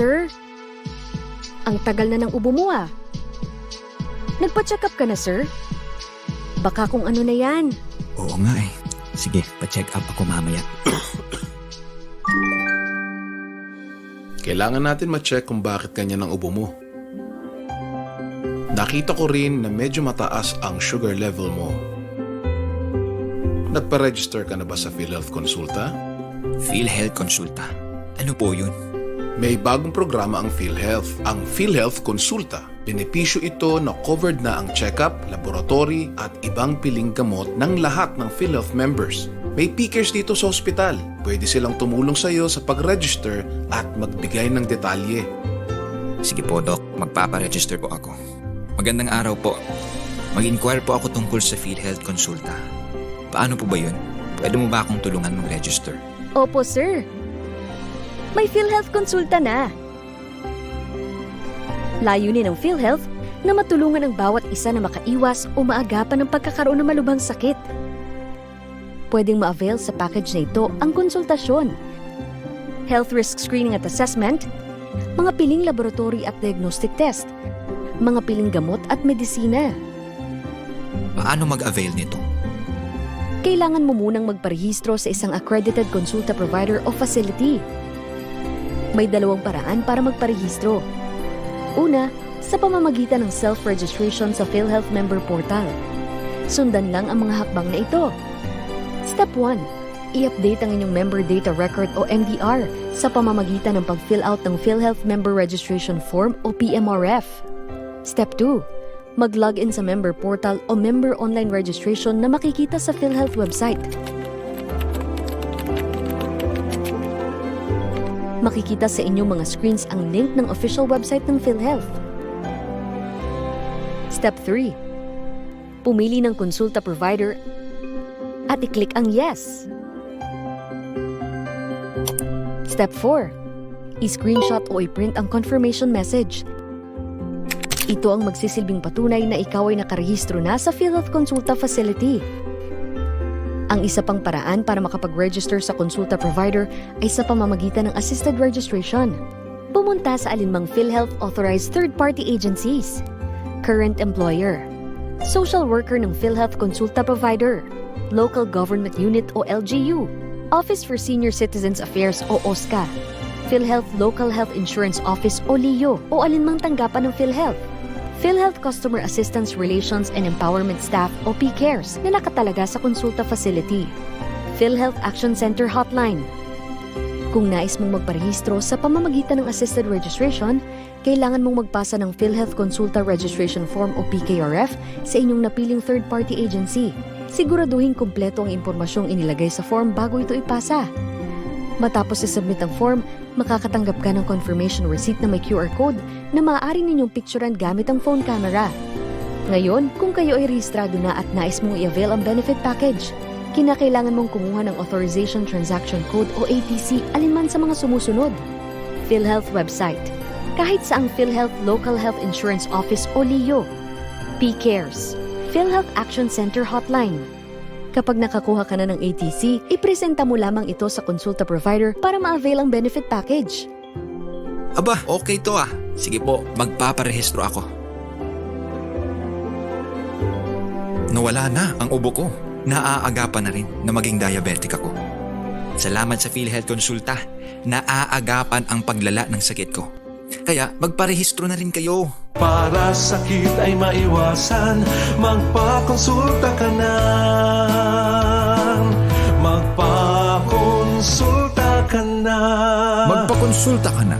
Sir, ang tagal na ng ubo mo ah. Nagpa-check up ka na, sir? Baka kung ano na yan. Oo nga eh. Sige, pa-check up ako mamaya. Kailangan natin ma-check kung bakit ganyan ang ubo mo. Nakita ko rin na medyo mataas ang sugar level mo. Nagpa-register ka na ba sa PhilHealth Consulta? PhilHealth Consulta. Ano po yun? May bagong programa ang PhilHealth. Ang PhilHealth Consulta. Benepisyo ito na covered na ang check-up, laboratory at ibang piling gamot ng lahat ng PhilHealth members. May pickers dito sa ospital. Pwede silang tumulong sa iyo sa pag-register at magbigay ng detalye. Sige po, Doc. Magpaparegister po ako. Magandang araw po. Mag-inquire po ako tungkol sa PhilHealth Consulta. Paano po ba yun? Pwede mo ba akong tulungan mag-register? Opo, sir. May PhilHealth konsulta na. Layunin ng PhilHealth na matulungan ang bawat isa na makaiwas o maagapan ng pagkakaroon ng malubhang sakit. Pwedeng ma-avail sa package na ito ang konsultasyon, health risk screening at assessment, mga piling laboratory at diagnostic test, mga piling gamot at medisina. Paano mag-avail nito? kailangan mo munang magparehistro sa isang accredited consulta provider o facility. May dalawang paraan para magparehistro. Una, sa pamamagitan ng self-registration sa PhilHealth Member Portal. Sundan lang ang mga hakbang na ito. Step 1. I-update ang inyong Member Data Record o MDR sa pamamagitan ng pag-fill out ng PhilHealth Member Registration Form o PMRF. Step 2 mag-login sa member portal o member online registration na makikita sa PhilHealth website. Makikita sa inyong mga screens ang link ng official website ng PhilHealth. Step 3. Pumili ng konsulta provider at i-click ang Yes. Step 4. I-screenshot o i-print ang confirmation message ito ang magsisilbing patunay na ikaw ay nakarehistro na sa PhilHealth Consulta Facility. Ang isa pang paraan para makapag-register sa consulta provider ay sa pamamagitan ng assisted registration. Pumunta sa alinmang PhilHealth authorized third-party agencies, current employer, social worker ng PhilHealth Consulta Provider, local government unit o LGU, Office for Senior Citizens Affairs o OSCA, PhilHealth Local Health Insurance Office o LIO o alinmang tanggapan ng PhilHealth. PhilHealth Customer Assistance Relations and Empowerment Staff o PCARES na nakatalaga sa konsulta facility. PhilHealth Action Center Hotline. Kung nais mong magparehistro sa pamamagitan ng assisted registration, kailangan mong magpasa ng PhilHealth Consulta Registration Form o PKRF sa inyong napiling third-party agency. Siguraduhin kumpleto ang impormasyong inilagay sa form bago ito ipasa. Matapos i-submit ang form, makakatanggap ka ng confirmation receipt na may QR code na maaari ninyong picturean gamit ang phone camera. Ngayon, kung kayo ay rehistrado na at nais mong i-avail ang benefit package, kinakailangan mong kumuha ng Authorization Transaction Code o ATC alinman sa mga sumusunod. PhilHealth website, kahit sa ang PhilHealth Local Health Insurance Office o LIO, PCARES, PhilHealth Action Center Hotline, Kapag nakakuha ka na ng ATC, ipresenta mo lamang ito sa konsulta provider para ma-avail ang benefit package. Aba, okay to ah. Sige po, magpaparehistro ako. Nawala na ang ubo ko. Naaagapan na rin na maging diabetic ako. Salamat sa PhilHealth Consulta. Naaagapan ang paglala ng sakit ko. Kaya magparehistro na rin kayo. Para sakit ay maiwasan Magpakonsulta ka na ka na Magpakonsulta ka na.